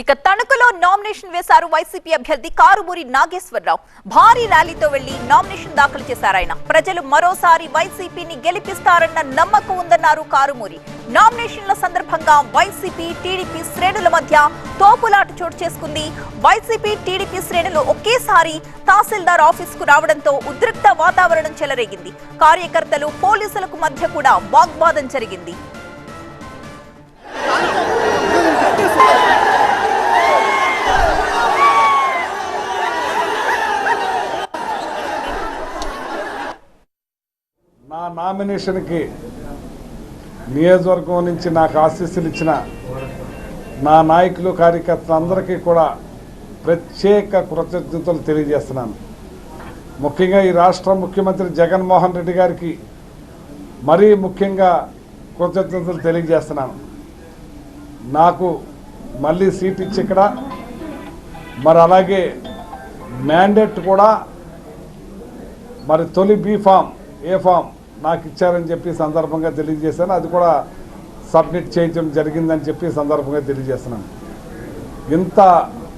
ఇక తణుకులో నామినేషన్ వేశారు వైసీపీ అభ్యర్థి కారుమూరి నాగేశ్వరరావు. భారీ ర్యాలీతో వెళ్ళి నామినేషన్ దాఖలు చేశారు ఆయన. ప్రజలు మరోసారి వైసీపీని గెలిపిస్తారన్న నమ్మకం ఉందన్నారు కారుమూరి. నామినేషన్ల సందర్భంగా వైసీపీ టీడీపీ శ్రేణుల మధ్య తోపులాట చోటు చేసుకుంది. వైసీపీ టీడీపీ శ్రేణులు ఒకేసారి తహసీల్దార్ ఆఫీస్కు రావడంతో ఉద్రిక్త వాతావరణం చెలరేగింది. కార్యకర్తలు పోలీసులకు మధ్య కూడా వాగ్వాదం జరిగింది. నా నామినేషన్కి నియోజకవర్గం నుంచి నాకు ఆశీస్సులు ఇచ్చిన నా నాయకులు కార్యకర్తలందరికీ కూడా ప్రత్యేక కృతజ్ఞతలు తెలియజేస్తున్నాను. ముఖ్యంగా ఈ రాష్ట్ర ముఖ్యమంత్రి జగన్మోహన్ రెడ్డి గారికి మరీ ముఖ్యంగా కృతజ్ఞతలు తెలియజేస్తున్నాను. నాకు మళ్ళీ సీట్ ఇచ్చి ఇక్కడ మరి అలాగే మ్యాండేట్ కూడా మరి తొలి బీ ఫామ్ ఏ ఫామ్ నాకు ఇచ్చారని చెప్పి సందర్భంగా తెలియజేశాను. అది కూడా సబ్మిట్ చేయడం జరిగిందని చెప్పి సందర్భంగా తెలియజేస్తున్నాను. ఇంత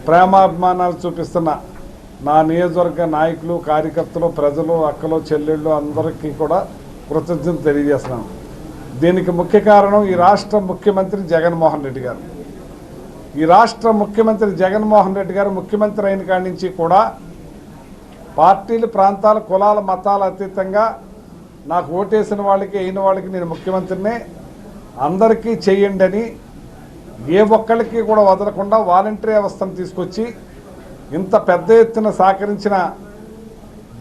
ప్రేమాభిమానాలు చూపిస్తున్న నా నియోజకవర్గ నాయకులు కార్యకర్తలు ప్రజలు అక్కలు చెల్లెళ్ళు అందరికీ కూడా కృతజ్ఞత తెలియజేస్తున్నాను. దీనికి ముఖ్య కారణం ఈ రాష్ట్ర ముఖ్యమంత్రి జగన్మోహన్ రెడ్డి గారు. ఈ రాష్ట్ర ముఖ్యమంత్రి జగన్మోహన్ రెడ్డి గారు ముఖ్యమంత్రి అయిన కాడి నుంచి కూడా పార్టీలు ప్రాంతాలు కులాల మతాల అతీతంగా నాకు ఓటేసిన వాళ్ళకి అయిన వాళ్ళకి నేను ముఖ్యమంత్రినే అందరికీ చేయండి అని ఏ ఒక్కళ్ళకి కూడా వదలకుండా వాలంటరీ వ్యవస్థను తీసుకొచ్చి ఇంత పెద్ద ఎత్తున సహకరించిన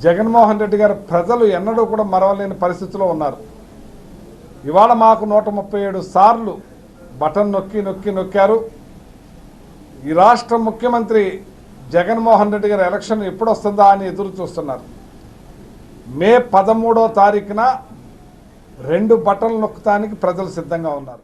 జగన్మోహన్ రెడ్డి గారు ప్రజలు ఎన్నడూ కూడా మరవలేని పరిస్థితిలో ఉన్నారు. ఇవాళ మాకు నూట ముప్పై ఏడు సార్లు బటన్ నొక్కి నొక్కి నొక్కారు. ఈ రాష్ట్ర ముఖ్యమంత్రి జగన్మోహన్ రెడ్డి గారి ఎలక్షన్ ఎప్పుడు వస్తుందా అని ఎదురు చూస్తున్నారు. మే పదమూడో తారీఖున రెండు బట్టలు నొక్కటానికి ప్రజలు సిద్ధంగా ఉన్నారు.